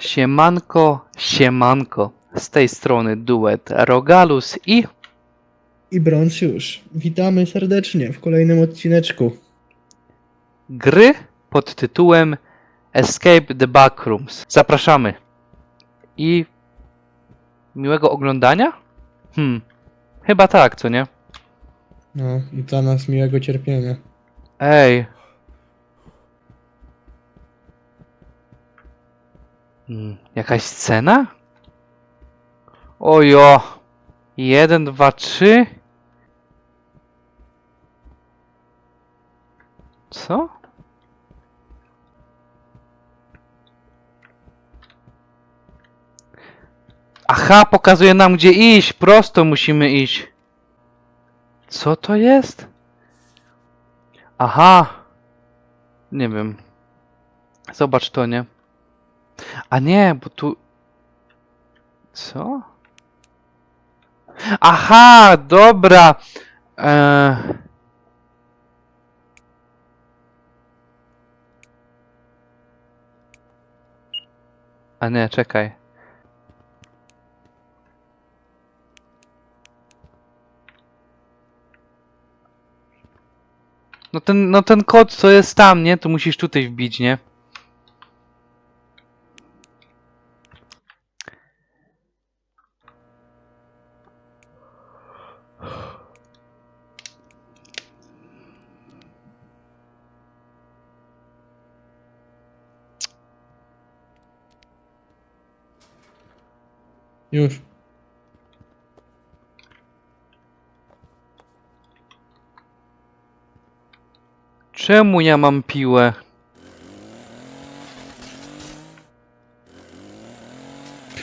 Siemanko, siemanko. Z tej strony duet Rogalus i I już. Witamy serdecznie w kolejnym odcineczku. gry pod tytułem Escape the Backrooms. Zapraszamy. I miłego oglądania? Hmm, chyba tak, co nie? No i dla nas miłego cierpienia. Ej. Jakaś scena? Ojo. Jeden, dwa, trzy. Co? Aha, pokazuje nam gdzie iść. Prosto musimy iść. Co to jest? Aha. Nie wiem. Zobacz to, nie? A nie, bo tu... Co? Aha, dobra. Eee... A nie, czekaj. No ten, no ten kod, co jest tam, nie? To musisz tutaj wbić, nie? Już. Czemu ja mam piłę?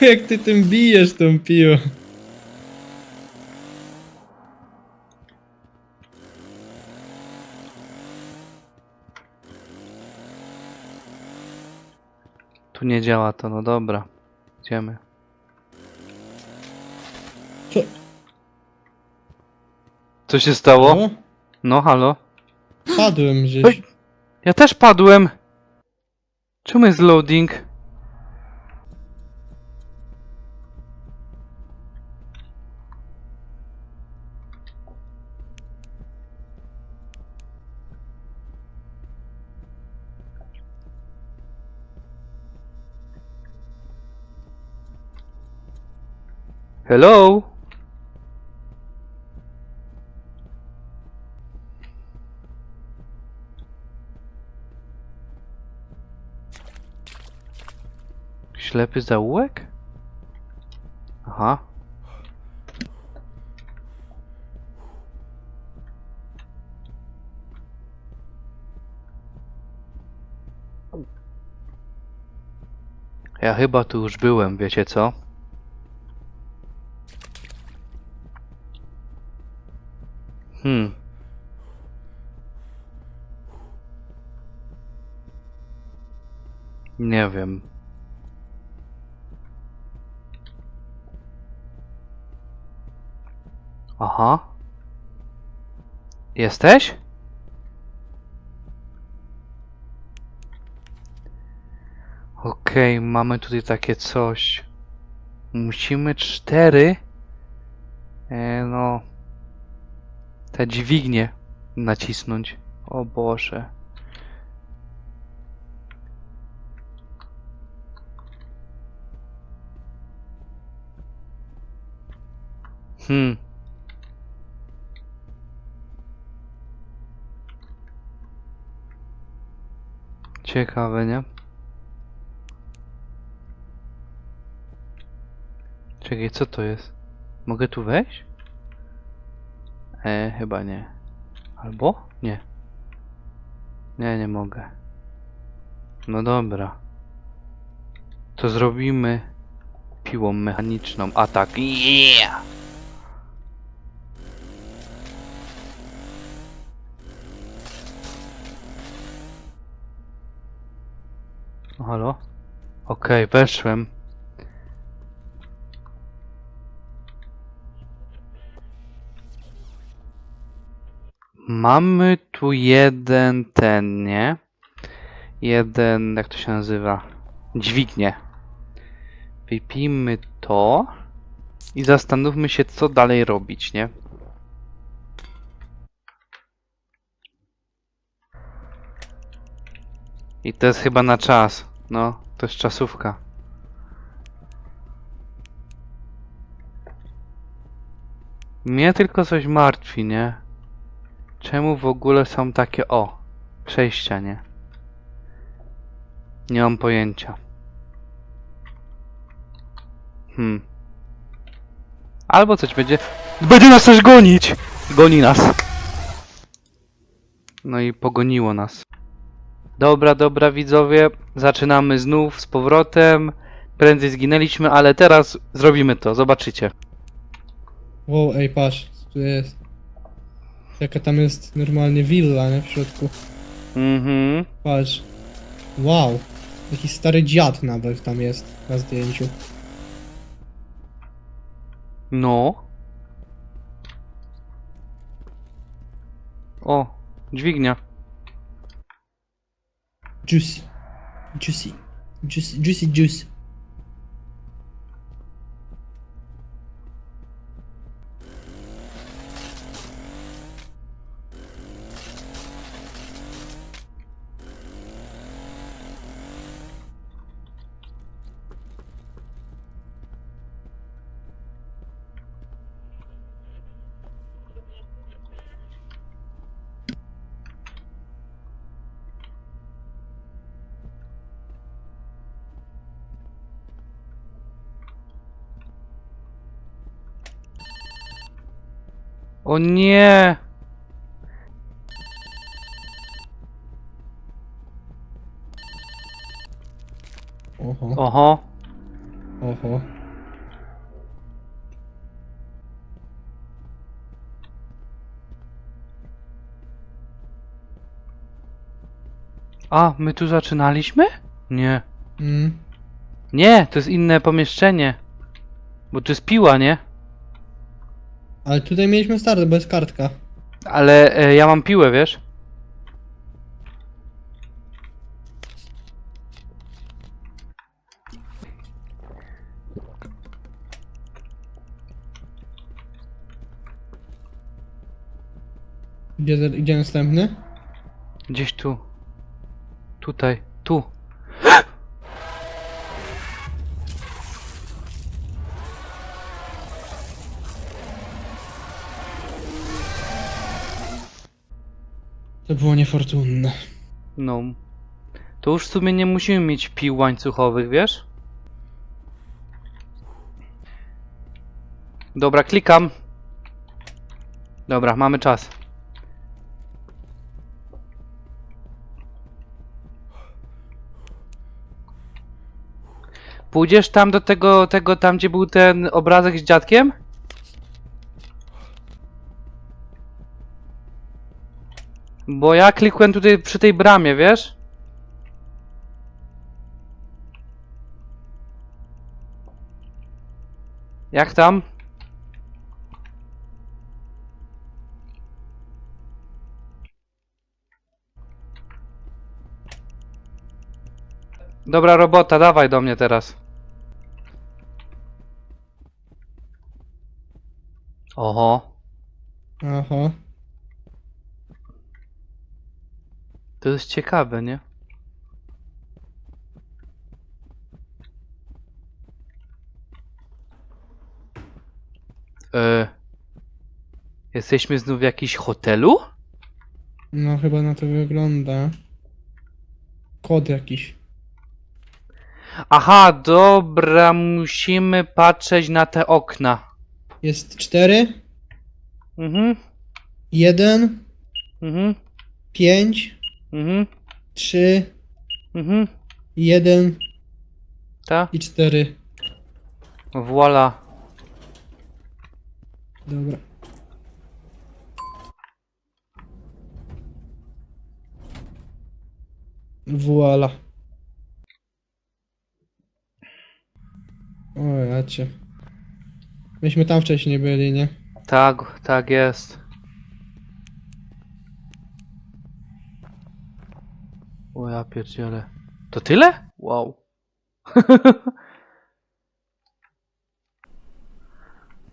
Jak ty tym bijesz tą piłą? Tu nie działa to, no dobra. Idziemy. Co się stało? O, No, halo? padłem gdzieś. Oj. Ja też padłem! Czemu jest loading? Hello? Ślepy zaułek? Aha. Ja chyba tu już byłem, wiecie co? Hmm. Nie wiem. Aha. Jesteś? Okej, mamy tutaj takie coś. Musimy cztery. E, no. Te dźwignie nacisnąć. O Boże. Hmm. Ciekawe, nie? Czekaj, co to jest? Mogę tu wejść? E, chyba nie. Albo? Nie. Nie, nie mogę. No dobra. To zrobimy piłą mechaniczną atak. Yeah! Halo? Okej, weszłem. Mamy tu jeden ten, nie? Jeden, jak to się nazywa? Dźwignię. Wypijmy to i zastanówmy się, co dalej robić, nie? I to jest chyba na czas. No, to jest czasówka. Mnie tylko coś martwi, nie? Czemu w ogóle są takie o przejścia, nie? Nie mam pojęcia. Hmm. Albo coś będzie. Będzie nas też gonić! Goni nas. No i pogoniło nas. Dobra, dobra widzowie, zaczynamy znów z powrotem. Prędzej zginęliśmy, ale teraz zrobimy to, zobaczycie. Wow, ej, patrz, co tu jest. Jaka tam jest normalnie willa, nie? W środku. Mhm. Patrz. Wow. Jakiś stary dziad nawet tam jest na zdjęciu. No. O, dźwignia. Juicy. Juicy. Juicy, juicy juice. O nie! Oho. Oho. Oho. A, my tu zaczynaliśmy? Nie. Mm. Nie, to jest inne pomieszczenie. Bo tu jest piła, nie? Ale tutaj mieliśmy start, bo jest kartka. Ale e, ja mam piłę, wiesz? Gdzie, gdzie następny? Gdzieś tu. Tutaj. Tu. To było niefortunne. No. To już w sumie nie musimy mieć pił łańcuchowych, wiesz? Dobra, klikam. Dobra, mamy czas. Pójdziesz tam do tego, tego tam gdzie był ten obrazek z dziadkiem? Bo ja klikłem tutaj przy tej bramie, wiesz? Jak tam? Dobra robota, dawaj do mnie teraz. Oho, Aha. To jest ciekawe, nie? E, jesteśmy znów w jakimś hotelu? No chyba na to wygląda. Kod jakiś. Aha, dobra, musimy patrzeć na te okna. Jest 4, Mhm, 1, mhm, 5, mhm, 3, mhm. 1 Ta? i 4. Voila. Dobra. Voila. O jacie. Myśmy tam wcześniej byli, nie? Tak, tak jest. O ja pierdzielę. To tyle? Wow.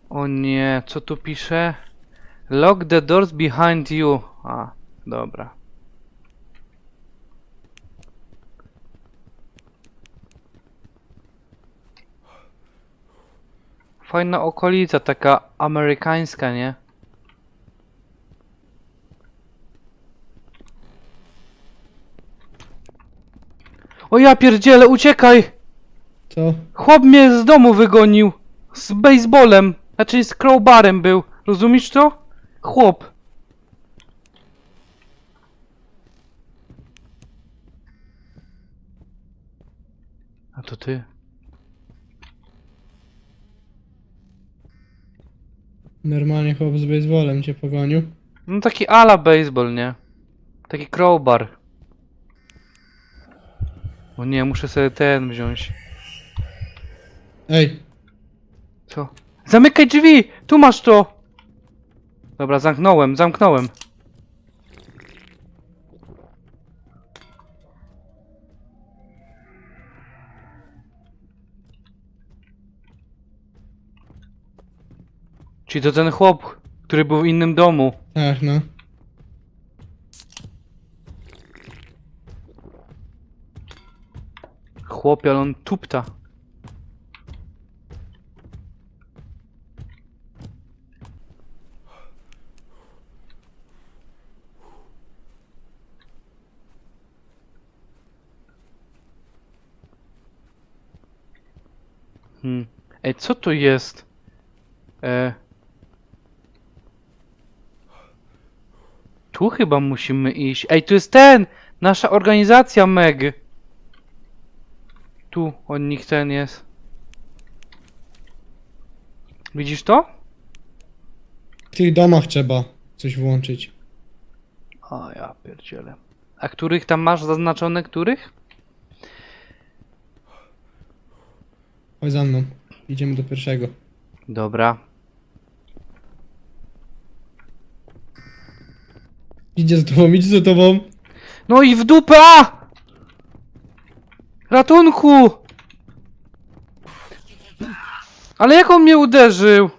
o nie, co tu pisze? Lock the doors behind you. A, dobra. Fajna okolica, taka amerykańska, nie? O ja pierdzielę, uciekaj! Co? Chłop mnie z domu wygonił. Z baseballem. Znaczy z crowbarem był. Rozumiesz to? Chłop. A to ty? Normalnie chłop z baseballem cię pogonił. No taki ala baseball, nie? Taki crowbar. O nie, muszę sobie ten wziąć. Ej, Co? Zamykaj drzwi! Tu masz to! Dobra, zamknąłem, zamknąłem. Czyli to ten chłop, który był w innym domu. tak no. Chłopie, ale on tupta. Hmm. Ej, co to jest? E... Tu chyba musimy iść. Ej, tu jest ten! Nasza organizacja Meg. Tu od nich ten jest. Widzisz to? W tych domach trzeba coś włączyć. O ja pierdzielę. A których tam masz zaznaczone, których? Chodź za mną. Idziemy do pierwszego. Dobra. Idzie za tobą, idzie za tobą. No i w dupę! Ratunku! Ale jak on mnie uderzył?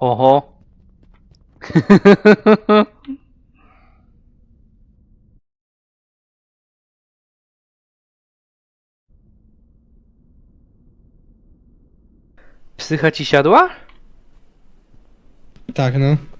Oho. Psycha ci siadła? Tak no.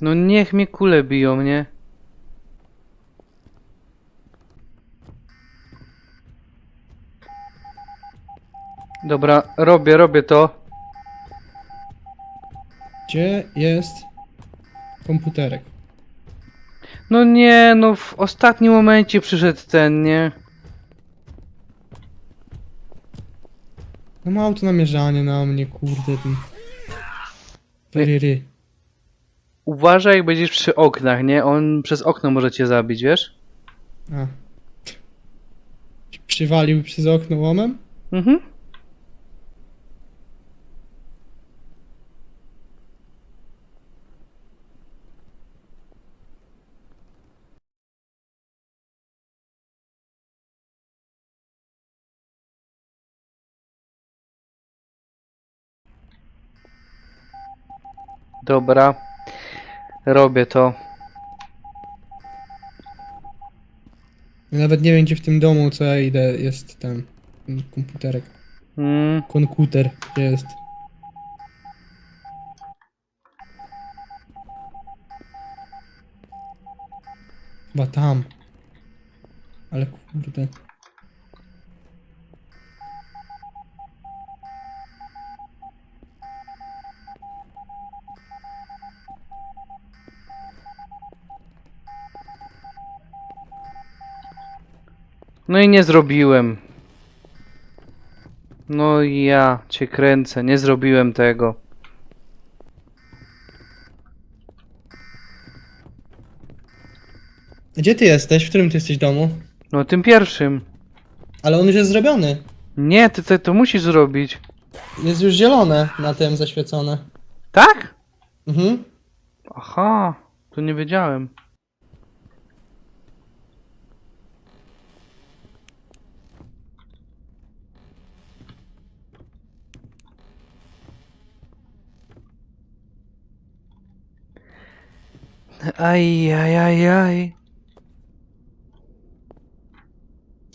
No niech mnie kule biją, nie? Dobra, robię, robię to. Gdzie jest komputerek? No nie, no w ostatnim momencie przyszedł ten, nie? No ma auto namierzanie na mnie, kurde ten. Tyryry. Uważaj, jak będziesz przy oknach, nie? On przez okno może cię zabić, wiesz? A. Przywalił przez okno łomem? Mhm. Dobra. Robię to. Ja nawet nie wiem gdzie w tym domu co ja idę jest ten, ten komputerek. Mm. Konkuter, gdzie jest? Chyba tam. Ale kurde. No i nie zrobiłem. No i ja cię kręcę, nie zrobiłem tego. Gdzie ty jesteś? W którym ty jesteś domu? No tym pierwszym. Ale on już jest zrobiony. Nie, ty, ty to musisz zrobić. Jest już zielone na tym zaświecone. Tak? Mhm. Aha, to nie wiedziałem. Aj, aj, aj, aj.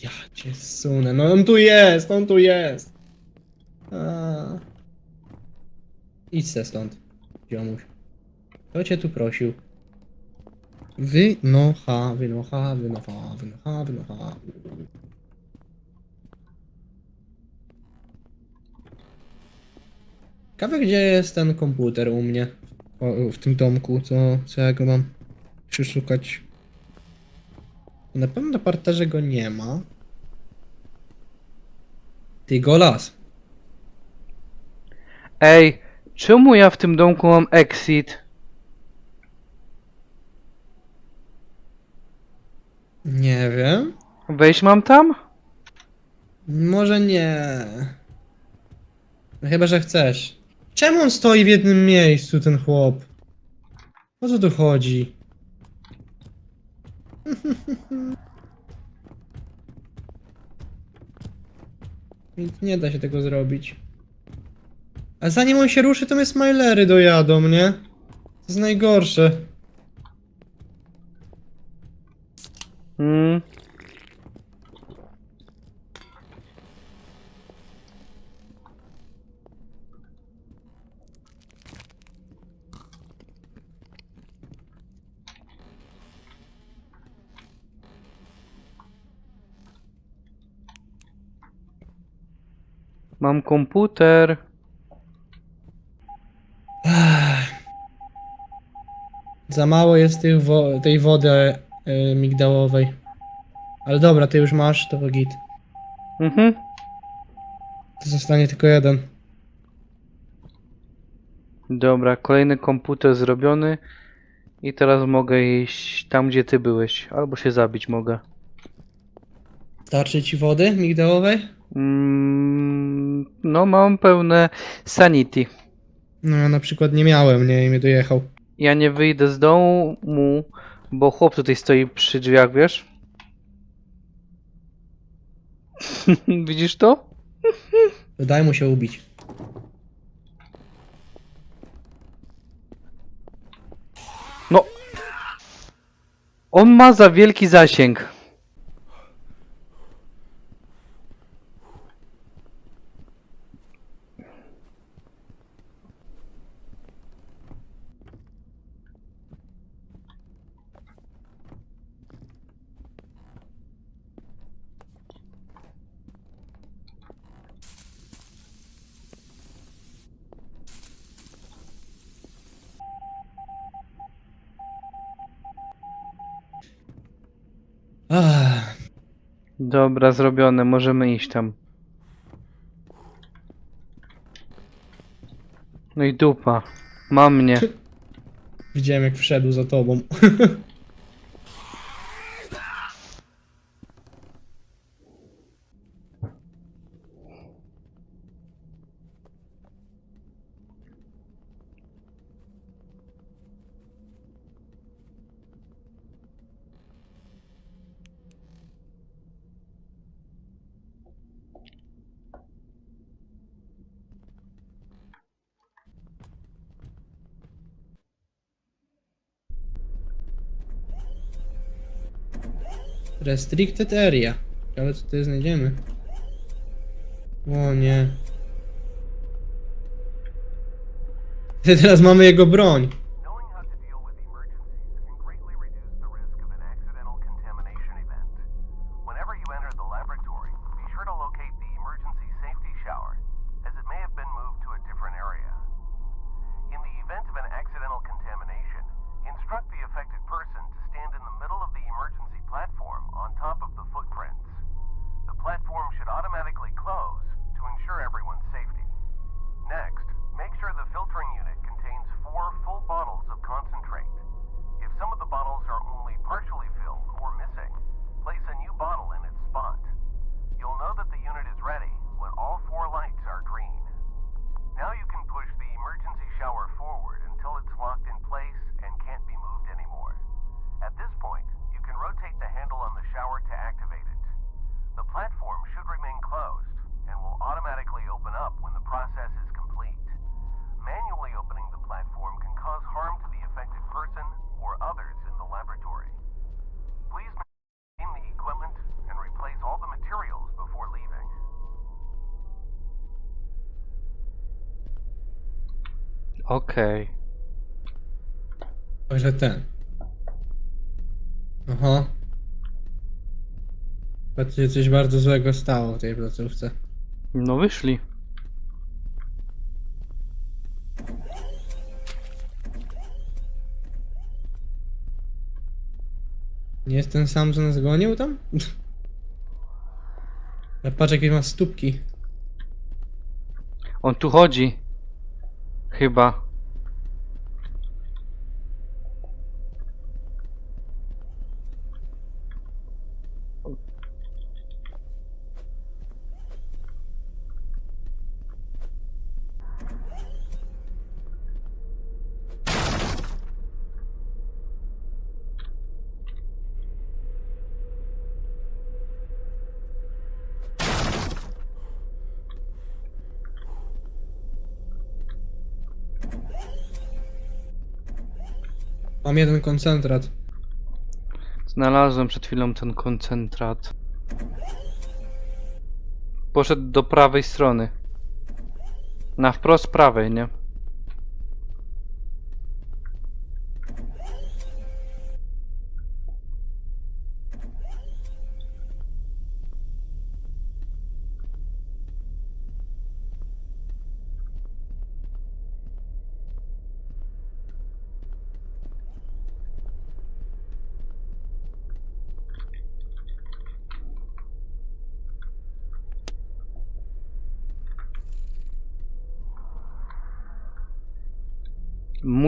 Ja cię sunę. No on tu jest, on tu jest. A. Idź se stąd, ziomuś. Kto cię tu prosił? Wynocha, wynocha, wynocha, wynocha, wynocha. Ciekawe gdzie jest ten komputer u mnie? O, w tym domku, co, co ja go mam przeszukać? Na pewno na parterze go nie ma. Ty golas. Ej, czemu ja w tym domku mam exit? Nie wiem. Wejść mam tam? Może nie. No chyba, że chcesz. Czemu on stoi w jednym miejscu, ten chłop? O co tu chodzi? Nic Nie da się tego zrobić. A zanim on się ruszy, to mnie smilery dojadą, nie? To jest najgorsze. Hmm. Mam komputer. Za mało jest tych wo tej wody y, migdałowej. Ale dobra, ty już masz, to git. Mhm. To zostanie tylko jeden. Dobra, kolejny komputer zrobiony. I teraz mogę iść tam, gdzie ty byłeś. Albo się zabić mogę. Starczy ci wody migdałowej? Mm, no, mam pełne sanity. No ja na przykład nie miałem, nie, i mnie dojechał. Ja nie wyjdę z domu, bo chłop tutaj stoi przy drzwiach, wiesz? Widzisz to? To daj mu się ubić. No. On ma za wielki zasięg. Ach, Dobra, zrobione, możemy iść tam. No i dupa. Ma mnie. widziałem jak wszedł za tobą. Restricted area. Ale co tutaj znajdziemy? O nie. Teraz mamy jego broń. Okej. Może ten. Aha. Patrzcie, coś bardzo złego stało w tej placówce. No wyszli. Nie jest ten sam, co nas gonił tam? Ale patrz, jakie ma stópki. On tu chodzi. Chyba. Mam jeden koncentrat. Znalazłem przed chwilą ten koncentrat. Poszedł do prawej strony. Na wprost prawej, nie?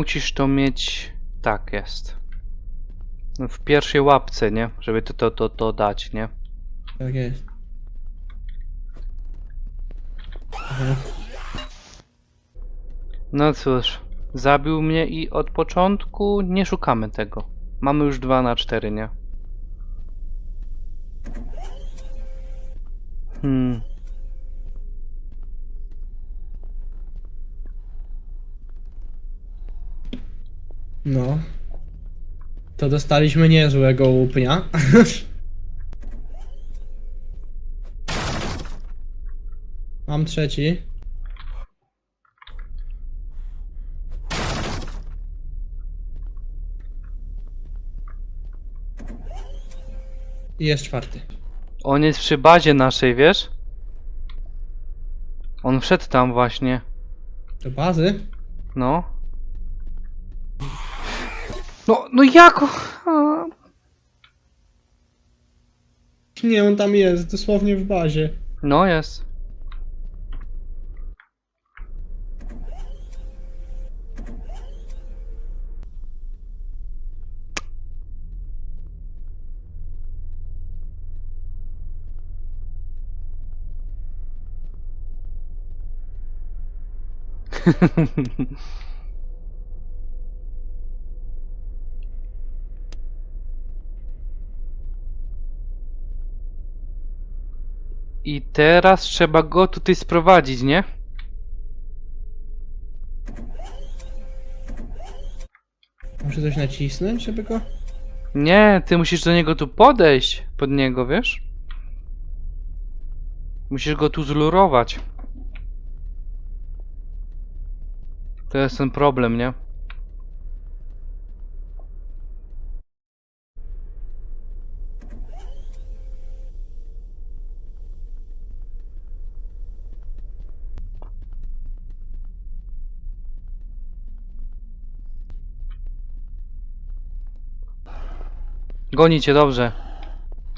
Musisz to mieć. Tak jest. No, W pierwszej łapce, nie? Żeby to, to, to, to dać, nie? Tak jest. Aha. No cóż, zabił mnie i od początku nie szukamy tego. Mamy już 2 na 4, nie? Hmm. No. To dostaliśmy niezłego łupnia. Mam trzeci. I jest czwarty. On jest przy bazie naszej, wiesz? On wszedł tam właśnie. Do bazy? No. No, no jak? a. Nie, on tam jest, dosłownie w bazie. No jest. I teraz trzeba go tutaj sprowadzić, nie? Muszę coś nacisnąć, żeby go... Nie, ty musisz do niego tu podejść. Pod niego, wiesz? Musisz go tu zlurować. To jest ten problem, nie? Gonicie, dobrze.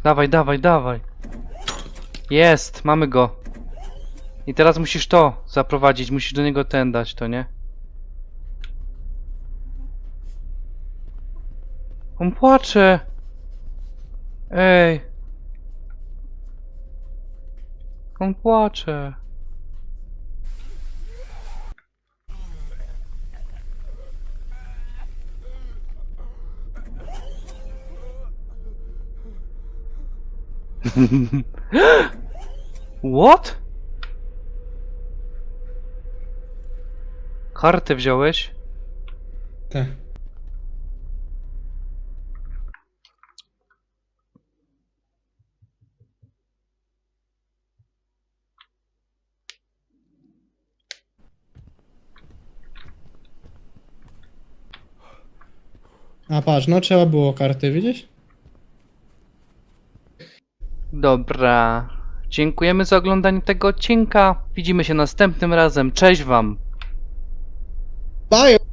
Dawaj, dawaj, dawaj. Jest, mamy go. I teraz musisz to zaprowadzić, musisz do niego ten dać, to nie? On płacze. Ej. On płacze. What? Kartę wziąłeś? Tak. A patrz, no trzeba było karty, widzisz? Dobra. Dziękujemy za oglądanie tego odcinka. Widzimy się następnym razem. Cześć wam. Bye!